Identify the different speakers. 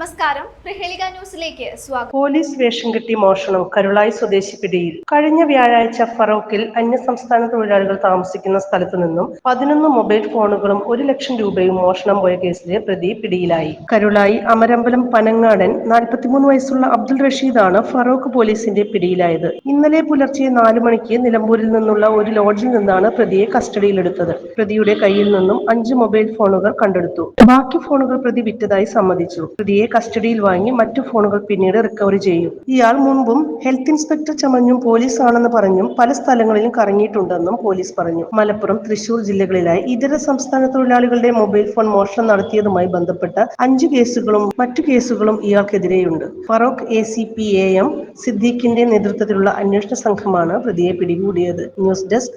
Speaker 1: നമസ്കാരം. പ്രഹേളിക ന്യൂസിലേക്ക് സ്വാഗതം.
Speaker 2: പോലീസ് വേഷം കെട്ടി മോഷണം കരുളായി സ്വദേശി പിടിയിൽ. കഴിഞ്ഞ വ്യാഴാഴ്ച ഫറോക്കിൽ അന്യസംസ്ഥാന തൊഴിലാളികൾ താമസിക്കുന്ന സ്ഥലത്തു നിന്നും പതിനൊന്ന് മൊബൈൽ ഫോണുകളും ഒരു ലക്ഷം രൂപയും മോഷണം പോയ കേസിലെ പ്രതി പിടിയിലായി. കരുളായി അമരമ്പലം പനങ്ങാടൻ നാൽപ്പത്തിമൂന്ന് വയസ്സുള്ള അബ്ദുൾ റഷീദാണ് ഫറോക്ക് പോലീസിന്റെ പിടിയിലായത്. ഇന്നലെ പുലർച്ചെ നാലു മണിക്ക് നിലമ്പൂരിൽ നിന്നുള്ള ഒരു ലോഡ്ജിൽ നിന്നാണ് പ്രതിയെ കസ്റ്റഡിയിലെടുത്തത്. പ്രതിയുടെ കയ്യിൽ നിന്നും അഞ്ച് മൊബൈൽ ഫോണുകൾ കണ്ടെടുത്തു. ബാക്കി ഫോണുകൾ പ്രതി വിറ്റതായി സമ്മതിച്ചു. പ്രതിയെ കസ്റ്റഡിയിൽ വാങ്ങി മറ്റു ഫോണുകൾ പിന്നീട് റിക്കവറി ചെയ്യും. ഇയാൾ മുൻപും ഹെൽത്ത് ഇൻസ്പെക്ടർ ചമഞ്ഞും പോലീസ് ആണെന്ന് പറഞ്ഞും പല സ്ഥലങ്ങളിലും കറങ്ങിയിട്ടുണ്ടെന്നും പോലീസ് പറഞ്ഞു. മലപ്പുറം തൃശൂർ ജില്ലകളിലായി ഇതര സംസ്ഥാന തൊഴിലാളികളുടെ മൊബൈൽ ഫോൺ മോഷണം നടത്തിയതുമായി ബന്ധപ്പെട്ട അഞ്ച് കേസുകളും മറ്റു കേസുകളും ഇയാൾക്കെതിരെയുണ്ട്. Feroke A C P A M സിദ്ദീഖിന്റെ നേതൃത്വത്തിലുള്ള അന്വേഷണ സംഘമാണ് പ്രതിയെ പിടികൂടിയത്. News desk